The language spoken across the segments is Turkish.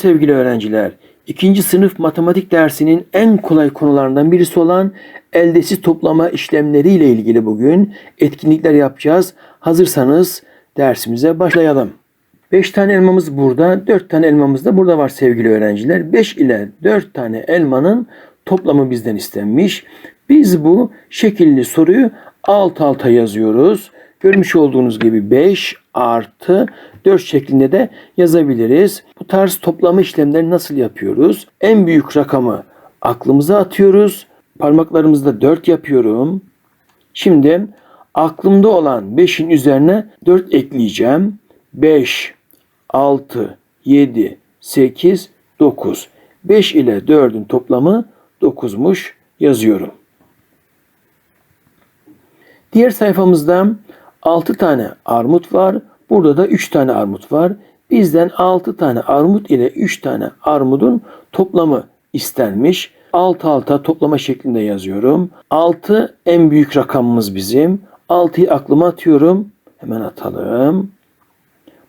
Sevgili öğrenciler, ikinci sınıf matematik dersinin en kolay konularından birisi olan eldesiz toplama işlemleri ile ilgili bugün etkinlikler yapacağız. Hazırsanız dersimize başlayalım. 5 tane elmamız burada, 4 tane elmamız da burada var sevgili öğrenciler. 5 ile 4 tane elmanın toplamı bizden istenmiş. Biz bu şekilli soruyu alt alta yazıyoruz. Görmüş olduğunuz gibi 5 artı 4 şeklinde de yazabiliriz. Bu tarz toplama işlemleri nasıl yapıyoruz? En büyük rakamı aklımıza atıyoruz. Parmaklarımızda 4 yapıyorum. Şimdi aklımda olan 5'in üzerine 4 ekleyeceğim. 5, 6, 7, 8, 9. 5 ile 4'ün toplamı 9'muş yazıyorum. Diğer sayfamızda 6 tane armut var. Burada da 3 tane armut var. Bizden 6 tane armut ile 3 tane armudun toplamı istenmiş. Alt alta toplama şeklinde yazıyorum. 6 en büyük rakamımız bizim. 6'yı aklıma atıyorum. Hemen atalım.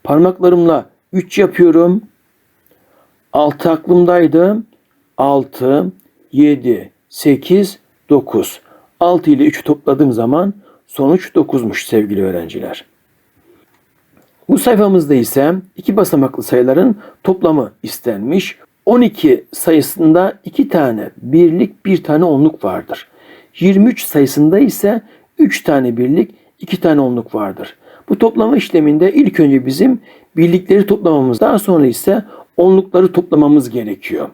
Parmaklarımla 3 yapıyorum. 6 aklımdaydı. 6, 7, 8, 9. 6 ile 3'ü topladığım zaman sonuç 9'muş sevgili öğrenciler. Bu sayfamızda ise iki basamaklı sayıların toplamı istenmiş. 12 sayısında 2 tane birlik, 1 tane onluk vardır. 23 sayısında ise 3 tane birlik, 2 tane onluk vardır. Bu toplama işleminde ilk önce bizim birlikleri toplamamız, daha sonra ise onlukları toplamamız gerekiyor.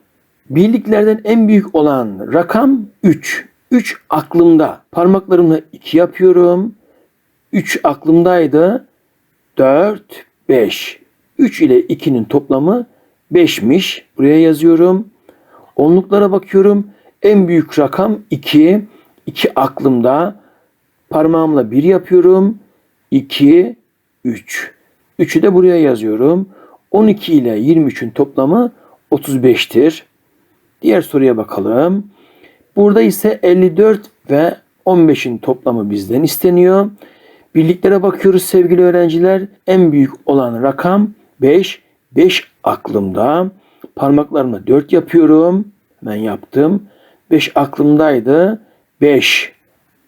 Birliklerden en büyük olan rakam 3. 3 aklımda. Parmaklarımla 2 yapıyorum. 3 aklımdaydı. 4, 5. 3 ile 2'nin toplamı 5'miş. Buraya yazıyorum. Onluklara bakıyorum. En büyük rakam 2. 2 aklımda. Parmağımla 1 yapıyorum. 2, 3. 3'ü de buraya yazıyorum. 12 ile 23'ün toplamı 35'tir. Diğer soruya bakalım. Burada ise 54 ve 15'in toplamı bizden isteniyor. Birliklere bakıyoruz sevgili öğrenciler. En büyük olan rakam 5. 5 aklımda. Parmaklarımla 4 yapıyorum. Hemen yaptım. 5 aklımdaydı. 5,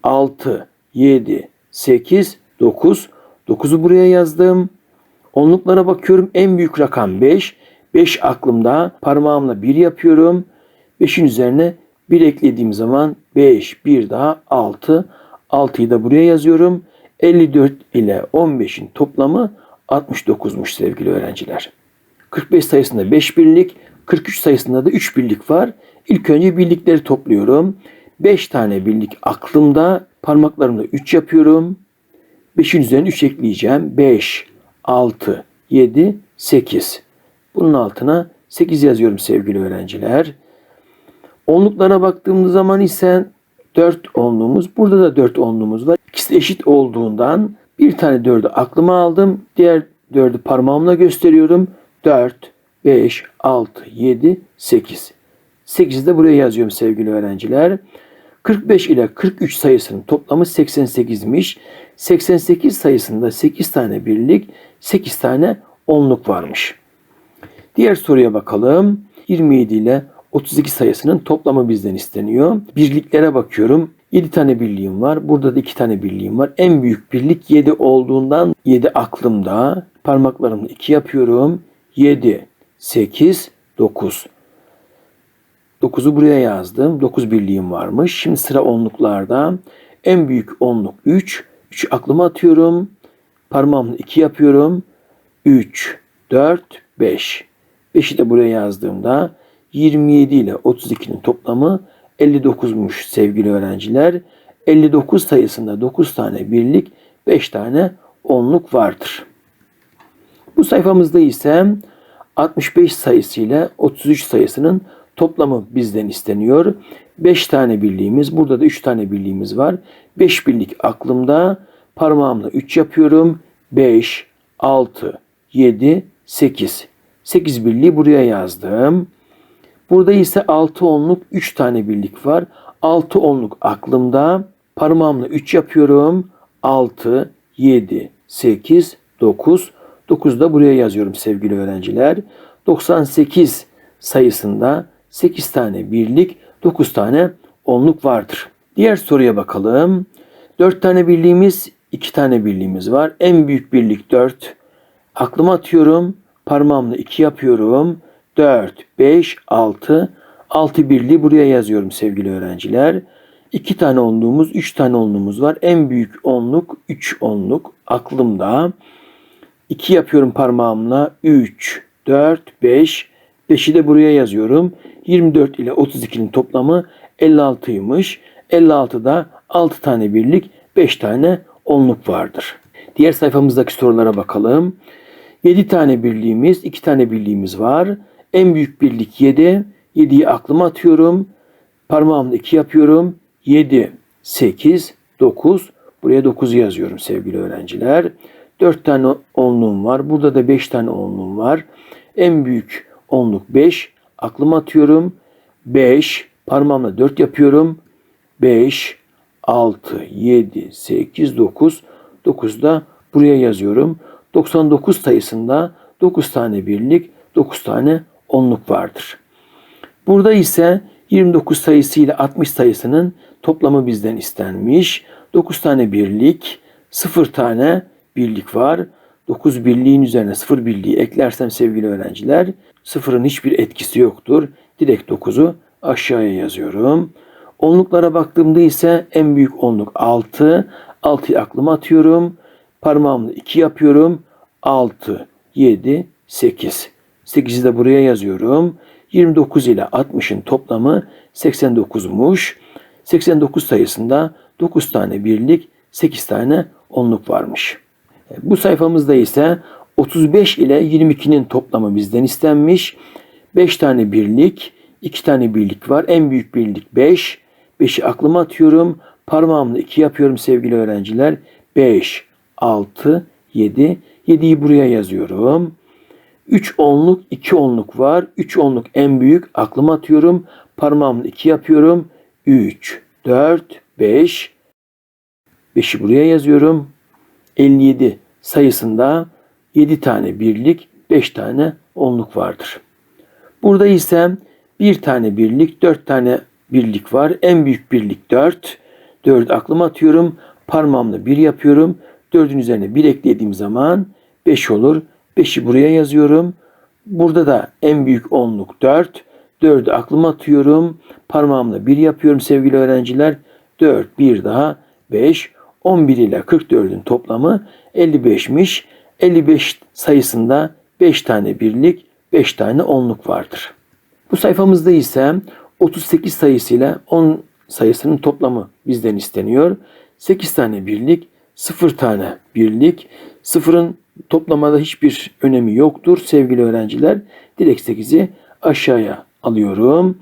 6, 7, 8, 9. 9'u buraya yazdım. Onluklara bakıyorum. En büyük rakam 5. 5 aklımda. Parmağımla 1 yapıyorum. 5'in üzerine 1 eklediğim zaman 5, 1 daha 6. 6'yı da buraya yazıyorum. 54 ile 15'in toplamı 69'muş sevgili öğrenciler. 45 sayısında 5 birlik, 43 sayısında da 3 birlik var. İlk önce birlikleri topluyorum. 5 tane birlik aklımda. Parmaklarımla 3 yapıyorum. 5'in üzerine 3 ekleyeceğim. 5, 6, 7, 8. Bunun altına 8 yazıyorum sevgili öğrenciler. Onluklara baktığımız zaman ise 4 onluğumuz. Burada da 4 onluğumuz var. İkisi eşit olduğundan bir tane 4'ü aklıma aldım. Diğer 4'ü parmağımla gösteriyorum. 4, 5, 6, 7, 8. 8'i de buraya yazıyorum sevgili öğrenciler. 45 ile 43 sayısının toplamı 88'miş. 88 sayısında 8 tane birlik, 8 tane onluk varmış. Diğer soruya bakalım. 27 ile 32 sayısının toplamı bizden isteniyor. Birliklere bakıyorum. 7 tane birliğim var. Burada da 2 tane birliğim var. En büyük birlik 7 olduğundan 7 aklımda. Parmaklarımla 2 yapıyorum. 7, 8, 9. 9'u buraya yazdım. 9 birliğim varmış. Şimdi sıra onluklarda. En büyük onluk 3. 3 aklıma atıyorum. Parmağımla 2 yapıyorum. 3, 4, 5. 5'i de buraya yazdığımda 27 ile 32'nin toplamı 59'muş sevgili öğrenciler. 59 sayısında 9 tane birlik, 5 tane onluk vardır. Bu sayfamızda ise 65 sayısı ile 33 sayısının toplamı bizden isteniyor. 5 tane birliğimiz, burada da 3 tane birliğimiz var. 5 birlik aklımda. Parmağımla 3 yapıyorum. 5, 6, 7, 8. 8 birliği buraya yazdım. Burada ise 6 onluk 3 tane birlik var. 6 onluk aklımda. Parmağımla 3 yapıyorum. 6, 7, 8, 9. 9 da buraya yazıyorum sevgili öğrenciler. 98 sayısında 8 tane birlik, 9 tane onluk vardır. Diğer soruya bakalım. 4 tane birliğimiz, 2 tane birliğimiz var. En büyük birlik 4. Aklıma atıyorum. Parmağımla 2 yapıyorum. 4, 5, 6. 6 birliği buraya yazıyorum sevgili öğrenciler. 2 tane onluğumuz, 3 tane onluğumuz var. En büyük onluk 3 onluk aklımda. 2 yapıyorum parmağımla. 3, 4, 5. 5'i de buraya yazıyorum. 24 ile 32'nin toplamı 56'ymış. 56'da 6 tane birlik, 5 tane onluk vardır. Diğer sayfamızdaki sorulara bakalım. 7 tane birliğimiz, 2 tane birliğimiz var. En büyük birlik 7. 7'yi aklıma atıyorum. Parmağımla 2 yapıyorum. 7, 8, 9. Buraya 9'u yazıyorum sevgili öğrenciler. 4 tane onluğum var. Burada da 5 tane onluğum var. En büyük onluk 5. Aklıma atıyorum. 5. Parmağımla 4 yapıyorum. 5, 6, 7, 8, 9. 9 da buraya yazıyorum. 99 sayısında 9 tane birlik, 9 tane onluk vardır. Burada ise 29 sayısı ile 60 sayısının toplamı bizden istenmiş. 9 tane birlik, 0 tane birlik var. 9 birliğin üzerine 0 birliği eklersem sevgili öğrenciler sıfırın hiçbir etkisi yoktur. Direkt 9'u aşağıya yazıyorum. Onluklara baktığımda ise en büyük onluk 6. 6'yı aklıma atıyorum. Parmağımla 2 yapıyorum. 6, 7, 8. 8'i de buraya yazıyorum. 29 ile 60'ın toplamı 89'muş. 89 sayısında 9 tane birlik, 8 tane onluk varmış. Bu sayfamızda ise 35 ile 22'nin toplamı bizden istenmiş. 5 tane birlik, 2 tane birlik var. En büyük birlik 5. 5'i aklıma atıyorum. Parmağımla 2 yapıyorum sevgili öğrenciler. 5, 6, 7. 7'yi buraya yazıyorum. 3 onluk, 2 onluk var. 3 onluk en büyük. Aklıma atıyorum. Parmağımla 2 yapıyorum. 3, 4, 5. 5'i buraya yazıyorum. 57 sayısında 7 tane birlik, 5 tane onluk vardır. Burada ise bir tane birlik, 4 tane birlik var. En büyük birlik 4. 4 aklıma atıyorum. Parmağımla 1 yapıyorum. 4'ün üzerine 1 eklediğim zaman 5 olur. 5'i buraya yazıyorum. Burada da en büyük onluk 4. 4'ü aklıma atıyorum. Parmağımla 1 yapıyorum sevgili öğrenciler. 4, 1 daha 5. 11 ile 44'ün toplamı 55'miş. 55 sayısında 5 tane birlik, 5 tane onluk vardır. Bu sayfamızda ise 38 sayısıyla 10 sayısının toplamı bizden isteniyor. 8 tane birlik, 0 tane birlik. Sıfırın toplamada hiçbir önemi yoktur sevgili öğrenciler. Direkt 8'i aşağıya alıyorum.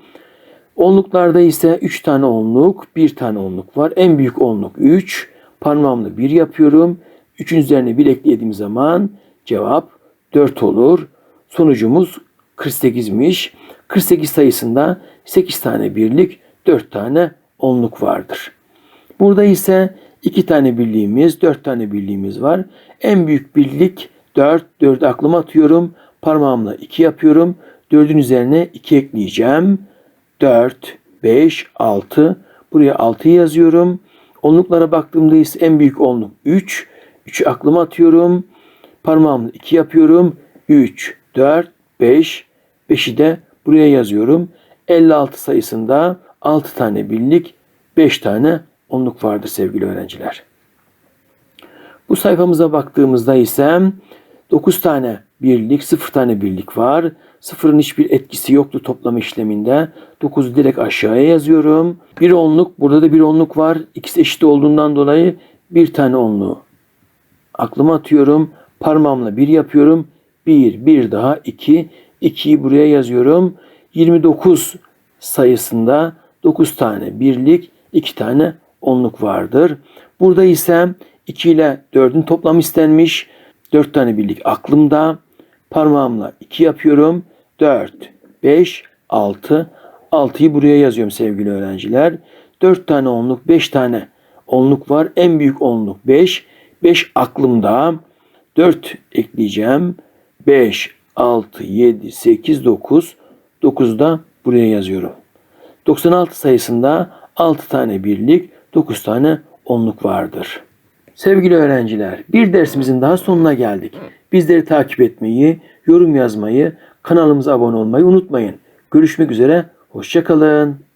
Onluklarda ise 3 tane onluk, 1 tane onluk var. En büyük onluk 3. Parmağımla 1 yapıyorum. 3'ün üzerine 1 eklediğim zaman cevap 4 olur. Sonucumuz 48'miş. 48 sayısında 8 tane birlik, 4 tane onluk vardır. Burada ise 2 tane birliğimiz, 4 tane birliğimiz var. En büyük birlik 4. 4 aklıma atıyorum. Parmağımla 2 yapıyorum. 4'ün üzerine 2 ekleyeceğim. 4, 5, 6. Buraya 6'yı yazıyorum. Onluklara baktığımda ise en büyük onluk 3. 3'ü aklıma atıyorum. Parmağımla 2 yapıyorum. 3, 4, 5. 5'i de buraya yazıyorum. 56 sayısında 6 tane birlik, 5 tane onluk vardır sevgili öğrenciler. Bu sayfamıza baktığımızda ise 9 tane birlik, 0 tane birlik var. Sıfırın hiçbir etkisi yoktu toplama işleminde. 9'u direkt aşağıya yazıyorum. Bir onluk, burada da bir onluk var. İkisi eşit olduğundan dolayı bir tane onluğu aklıma atıyorum. Parmağımla bir yapıyorum. Bir, bir daha iki. 2'yi buraya yazıyorum. 29 sayısında 9 tane birlik, 2 tane onluk vardır. Burada ise 2 ile 4'ün toplamı istenmiş. 4 tane birlik aklımda. Parmağımla 2 yapıyorum. 4, 5, 6. 6'yı buraya yazıyorum sevgili öğrenciler. 4 tane onluk, 5 tane onluk var. En büyük onluk 5. 5 aklımda. 4 ekleyeceğim. 5, 6, 7, 8, 9. 9'u da buraya yazıyorum. 96 sayısında 6 tane birlik, 9 tane onluk vardır. Sevgili öğrenciler, bir dersimizin daha sonuna geldik. Bizleri takip etmeyi, yorum yazmayı, kanalımıza abone olmayı unutmayın. Görüşmek üzere, hoşçakalın.